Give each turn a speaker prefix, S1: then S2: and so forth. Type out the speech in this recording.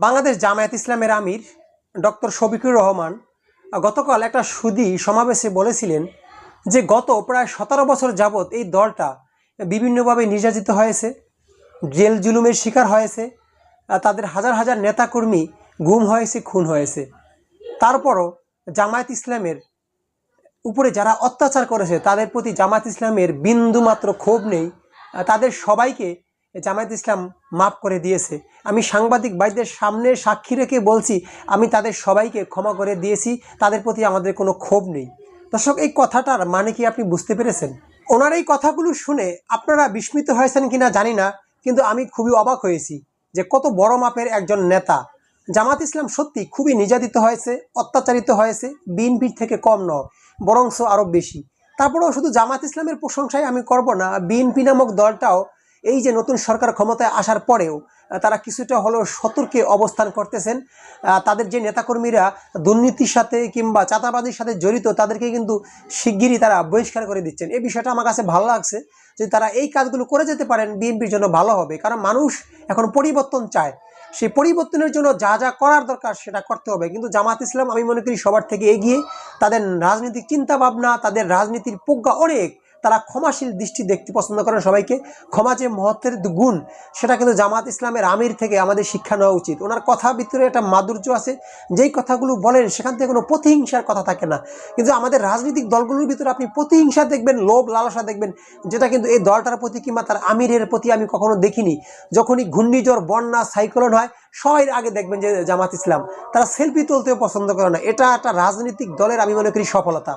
S1: বাংলাদেশ জামায়াত ইসলামের আমির ডক্টর শফিকুর রহমান গতকাল একটা সুদী সমাবেশে বলেছিলেন যে গত প্রায় সতেরো বছর যাবৎ এই দলটা বিভিন্নভাবে নির্যাতিত হয়েছে, জেল জুলুমের শিকার হয়েছে তাদের হাজার হাজার নেতাকর্মী গুম হয়েছে, খুন হয়েছে। তারপরও জামায়াত ইসলামের উপরে যারা অত্যাচার করেছে, তাদের প্রতি জামাত ইসলামের বিন্দুমাত্র ক্ষোভ নেই। তাদের সবাইকে জামায়াত ইসলাম মাফ করে দিয়েছে। আমি সাংবাদিক ভাইদের সামনে সাক্ষী রেখে বলছি, আমি তাদের সবাইকে ক্ষমা করে দিয়েছি, তাদের প্রতি আমাদের কোনো ক্ষোভ নেই। দর্শক, এই কথাটার মানে কি আপনি বুঝতে পেরেছেন? ওনার এই কথাগুলো শুনে আপনারা বিস্মিত হয়েছেন কিনা জানি না, কিন্তু আমি খুবই অবাক হয়েছি যে কত বড় মাপের একজন নেতা। জামাত ইসলাম সত্যি খুবই নির্যাতিত হয়েছে, অত্যাচারিত হয়েছে, বিএনপির থেকে কম নয়, বরংস আরও বেশি। তারপরেও শুধু জামাত ইসলামের প্রশংসাই আমি করব না, বিএনপি নামক দলটাও এই যে নতুন সরকার ক্ষমতায় আসার পরেও তারা কিছুটা হলেও সতর্কে অবস্থান করতেছেন। তাদের যে নেতাকর্মীরা দুর্নীতির সাথে কিংবা চাঁদাবাজির সাথে জড়িত, তাদেরকে কিন্তু শিগগিরই তারা বহিষ্কার করে দিচ্ছেন। এই বিষয়টা আমার কাছে ভালো লাগছে যে তারা এই কাজগুলো করে যেতে পারেন, বিএনপির জন্য ভালো হবে। কারণ মানুষ এখন পরিবর্তন চায়। সেই পরিবর্তনের জন্য যা যা করার দরকার সেটা করতে হবে। কিন্তু জামাত ইসলাম আমি মনে করি সবার থেকে এগিয়ে, তাদের রাজনৈতিক চিন্তা ভাবনা তাদের রাজনীতির প্রজ্ঞা অনেক। তারা ক্ষমাশীল দৃষ্টি দেখতে পছন্দ করেন সবাইকে। ক্ষমা যে মহত্বের গুণ, সেটা কিন্তু জামাত ইসলামের আমির থেকে আমাদের শিক্ষা নেওয়া উচিত। ওনার কথা ভিতরে একটা মাধুর্য আছে, যেই কথাগুলো বলেন সেখান থেকে কোনো প্রতিহিংসার কথা থাকে না। কিন্তু আমাদের রাজনৈতিক দলগুলোর ভিতরে আপনি প্রতিহিংসা দেখবেন, লোভ, লালসা দেখবেন, যেটা কিন্তু এই দলটার প্রতি কিংবা তার আমিরের প্রতি আমি কখনো দেখিনি। যখনই ঘূর্ণিঝড়, বন্যা, সাইক্লোন হয়, সবাই আগে দেখবেন যে জামাত ইসলাম। তারা সেলফি তুলতেও পছন্দ করে না। এটা একটা রাজনৈতিক দলের আমি মনে করি সফলতা।